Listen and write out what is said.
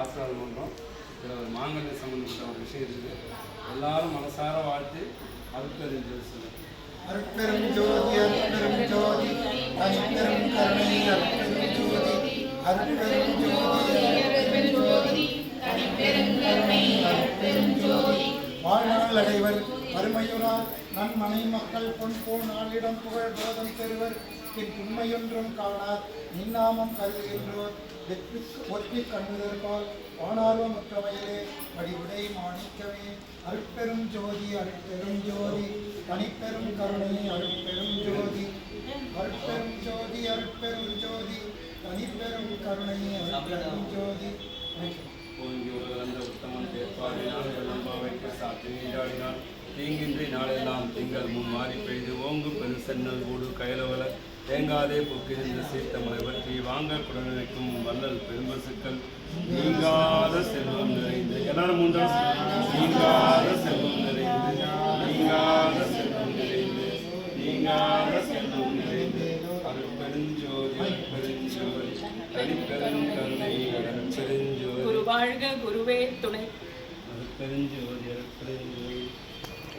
ஆசீர்வாதம் பண்ணுறோம் இதில் ஒரு மாங்கல்ய சம்மந்தப்பட்ட ஒரு விஷயம் இருக்குது. எல்லாரும் மனசார வாழ்த்து அருட்பெரும் ஜோதி அருட்பெரும் ஜோதி அருட்பெரும் ஜோதி அருட்பெரும் கருணை அருட்பெரும் ஜோதி அருட்பெரும் ஜோதி அருட்பெரும் ஜோதி வாழ்நாள் அடைவர் வறுமையுறார் நன்மனை மக்கள் பொன் போன் நாளிடம் புகழ் போதம் பெறுவர். பின் உண்மையொன்றும் காணார் நின்னாமம் கருதுகின்றோர். வெற்றி ஒற்றி கண்ணுதற்பால் வானார்வமுற்றவையிலே வடிவுடை மாணிக்கமே அருட்பெரும் ஜோதி அருட்பெரும் ஜோதி தனிப்பெரும் கருணை அருட்பெரும் ஜோதி அருட்பெரும் ஜோதி அருட்பெரும் ஜோதி தனிப்பெரும் கருணை அருட்பெரும் ஜோதி வணக்கம். உத்தமன் பேர்பாடினால் வெள்ளம்பாவைக்கு சாத்தி நீராடினான் தீங்கின்றி நாளெல்லாம் திங்கள் முன் மாறி பெய்து ஓங்கும் பெரு சென்னல் கூடு கயலவல தேங்காதே புக்கிருந்த சீர்த்தமலை பற்றி வாங்க குடன் வைக்கும் வள்ளல் பெரும்பசுக்கள் நீங்காத செல்வம் நிறைந்து எல்லாரும் மூன்றா நீங்காத செல்வம் நிறைந்து நீங்காத செல்வம் நிறைந்து நீங்காத செல்வம் நிறைந்து. அருட்பெருஞ்சோதி அருட்பெருஞ்சோதி தனிப்பெருங்கருணை அருட்பெருஞ்சோதி. குரு வாழ்க குருவே துணை. அருட்பெருஞ்சோதி அருட்பெருஞ்சோதி.